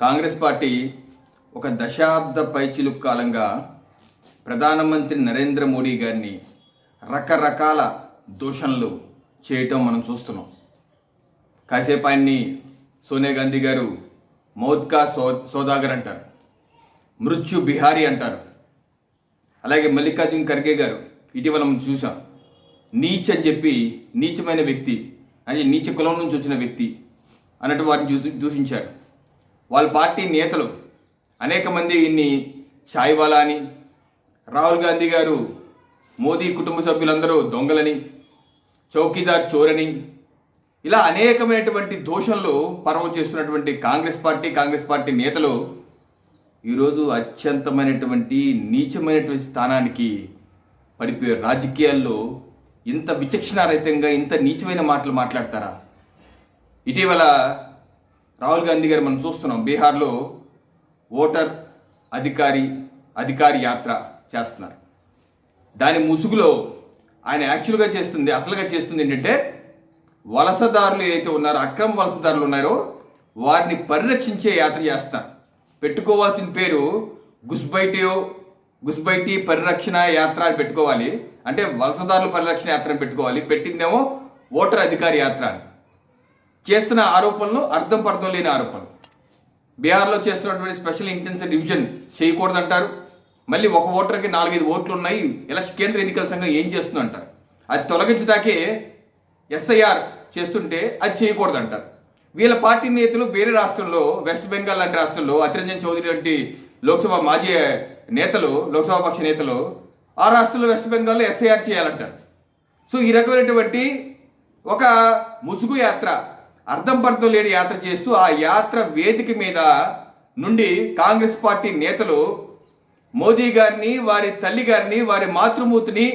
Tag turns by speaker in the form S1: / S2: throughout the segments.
S1: Congress party ఒక దశాబ్ద పైచిలుకు కాలంగా ప్రధానమంత్రి నరేంద్ర మోడీ గారిని రకరకాల దూషణలు చేయటం మనం చూస్తున్నాం. కాసేపు ఆయన్ని సోనియా గాంధీ గారు మౌద్కా సో సోదాగర్ అంటారు. మృత్యు బిహారీ అంటారు. అలాగే మల్లికార్జున్ ఖర్గే గారు ఇటీవల మనం చూసాం. నీచ చెప్పి నీచమైన వ్యక్తి అని నీచ కులం నుంచి వచ్చిన వ్యక్తి అన్నట్టు వారిని దూషించారు. వాళ్ళ పార్టీ నేతలు అనేక మంది ఇన్ని షాయివాలా అని రాహుల్ గాంధీ గారు మోదీ కుటుంబ సభ్యులందరూ దొంగలని చౌకీదార్ చోరని ఇలా అనేకమైనటువంటి దోషంలో పరవం చేస్తున్నటువంటి కాంగ్రెస్ పార్టీ కాంగ్రెస్ పార్టీ నేతలు ఈరోజు అత్యంతమైనటువంటి నీచమైనటువంటి స్థానానికి పడిపోయారు రాజకీయాల్లో ఇంత విచక్షణారహితంగా ఇంత నీచమైన మాటలు మాట్లాడతారా? ఇటీవల రాహుల్ గాంధీ గారు మనం చూస్తున్నాం బీహార్లో ఓటర్ అధికారి అధికారి యాత్ర చేస్తున్నారు. దాని ముసుగులో ఆయన యాక్చువల్గా చేస్తుంది అసలుగా చేస్తుంది ఏంటంటే వలసదారులు ఏదైతే ఉన్నారో అక్రమ వలసదారులు ఉన్నారో వారిని పరిరక్షించే యాత్ర చేస్తారు పెట్టుకోవాల్సిన పేరు గుస్బైటియో గుస్బైటి పరిరక్షణ యాత్ర అని పెట్టుకోవాలి. అంటే వలసదారుల పరిరక్షణ యాత్ర అని పెట్టుకోవాలి. పెట్టిందేమో ఓటర్ అధికారి యాత్ర అని. చేస్తున్న ఆరోపణలు అర్థం పర్థం లేని ఆరోపణలు. బీహార్లో చేస్తున్నటువంటి స్పెషల్ ఇంటెన్సివ్ డివిజన్ చేయకూడదంటారు. మళ్ళీ ఒక ఓటర్కి నాలుగైదు ఓట్లు ఉన్నాయి ఎలక్షన్ కేంద్ర ఎన్నికల సంఘం ఏం చేస్తుంది అంటారు అది తొలగించడాకే ఎస్ఐఆర్ చేస్తుంటే అది చేయకూడదంటారు. వీళ్ళ పార్టీ నేతలు వేరే రాష్ట్రంలో వెస్ట్ బెంగాల్ లాంటి రాష్ట్రంలో అతిరంజన్ చౌదరి వంటి లోక్సభ మాజీ నేతలు లోక్సభ పక్ష నేతలు ఆ రాష్ట్రంలో వెస్ట్ బెంగాల్లో ఎస్ఐఆర్ చేయాలంటారు. సో ఈ రకమైనటువంటి ఒక ముసుగు యాత్ర అర్థం పర్థం లేని యాత్ర చేస్తూ ఆ యాత్ర వేదిక మీద నుండి కాంగ్రెస్ పార్టీ నేతలు మోదీ గారిని వారి తల్లి గారిని వారి మాతృమూర్తిని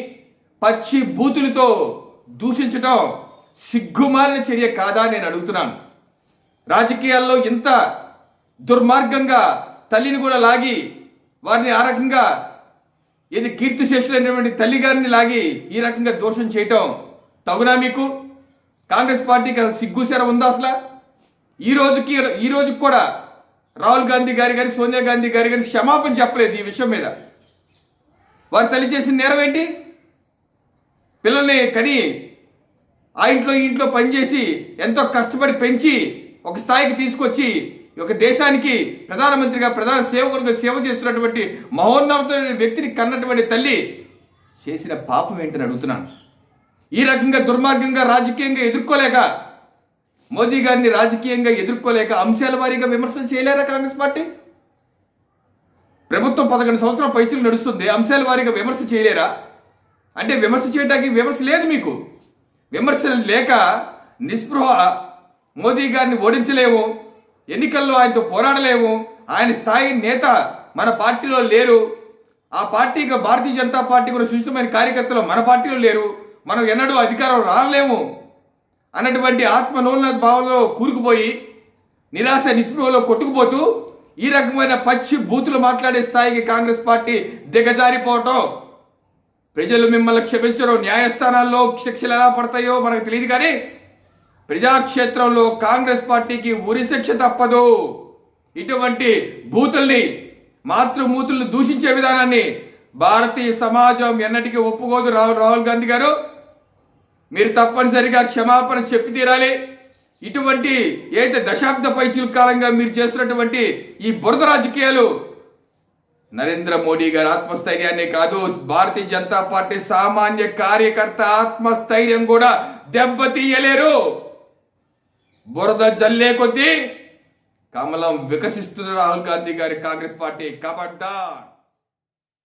S1: పచ్చి బూతులతో దూషించటం సిగ్గుమాలిన చర్య కాదా అని నేను అడుగుతున్నాను. రాజకీయాల్లో ఇంత దుర్మార్గంగా తల్లిని కూడా లాగి వారిని ఆ రకంగా ఇది కీర్తిశేషులైనటువంటి తల్లి గారిని లాగి ఈ రకంగా దోషం చేయటం తగునా మీకు? కాంగ్రెస్ పార్టీకి సిగ్గుసేర ఉందా అసలు? ఈ రోజుకి ఈ రోజుకి కూడా రాహుల్ గాంధీ గారి గారి సోనియా గాంధీ గారి గారి క్షమాపణ చెప్పలేదు ఈ విషయం మీద. వారు తల్లి చేసిన నేరం ఏంటి? పిల్లల్ని కని ఆ ఇంట్లో ఈ ఇంట్లో పనిచేసి ఎంతో కష్టపడి పెంచి ఒక స్థాయికి తీసుకొచ్చి ఒక దేశానికి ప్రధానమంత్రిగా ప్రధాన సేవకులుగా సేవ చేస్తున్నటువంటి మహోన్నతమైన వ్యక్తిని కన్నటువంటి తల్లి చేసిన పాపం ఏంటని అడుగుతున్నాను. ఈ రకంగా దుర్మార్గంగా రాజకీయంగా ఎదుర్కోలేక మోదీ గారిని రాజకీయంగా ఎదుర్కోలేక అంశాల వారీగా విమర్శలు చేయలేరా కాంగ్రెస్ పార్టీ? ప్రభుత్వం పదకొండు సంవత్సరాల పైచులు నడుస్తుంది అంశాల వారీగా విమర్శ చేయలేరా? అంటే విమర్శ చేయడానికి విమర్శ లేదు మీకు. విమర్శలు లేక నిస్పృహ మోదీ గారిని ఓడించలేము ఎన్నికల్లో ఆయనతో పోరాడలేము ఆయన స్థాయి నేత మన పార్టీలో లేరు ఆ పార్టీగా భారతీయ జనతా పార్టీ కూడా సుచితమైన కార్యకర్తలు మన పార్టీలో లేరు మనం ఎన్నడూ అధికారం రాలేము అన్నటువంటి ఆత్మనోన్నత భావంలో కూరుకుపోయి నిరాశ నిస్పృహలో కొట్టుకుపోతూ ఈ రకమైన పచ్చి బూతులు మాట్లాడే స్థాయికి కాంగ్రెస్ పార్టీ దిగజారిపోవటం. ప్రజలు మిమ్మల్ని క్షమించరు న్యాయస్థానాల్లో శిక్షలు ఎలా పడతాయో మనకు తెలియదు కానీ ప్రజాక్షేత్రంలో కాంగ్రెస్ పార్టీకి ఉరి శిక్ష తప్పదు. ఇటువంటి బూతుల్ని మాతృమూతుల్ని దూషించే విధానాన్ని భారతీయ సమాజం ఎన్నటికీ ఒప్పుకోదు. రాహుల్ రాహుల్ గాంధీ గారు మీరు తప్పనిసరిగా క్షమాపణ చెప్పి తీరాలి. ఇటువంటి ఏదైతే దశాబ్ద పైచుల కాలంగా మీరు చేస్తున్నటువంటి ఈ బురద రాజకీయాలు నరేంద్ర మోడీ గారి ఆత్మస్థైర్యాన్ని కాదు భారతీయ జనతా పార్టీ సామాన్య కార్యకర్త ఆత్మస్థైర్యం కూడా దెబ్బతీయలేరు. బురద జల్లే కొద్దీ కమలం వికసిస్తున్న రాహుల్ గాంధీ గారి కాంగ్రెస్ పార్టీ కబడ్డార్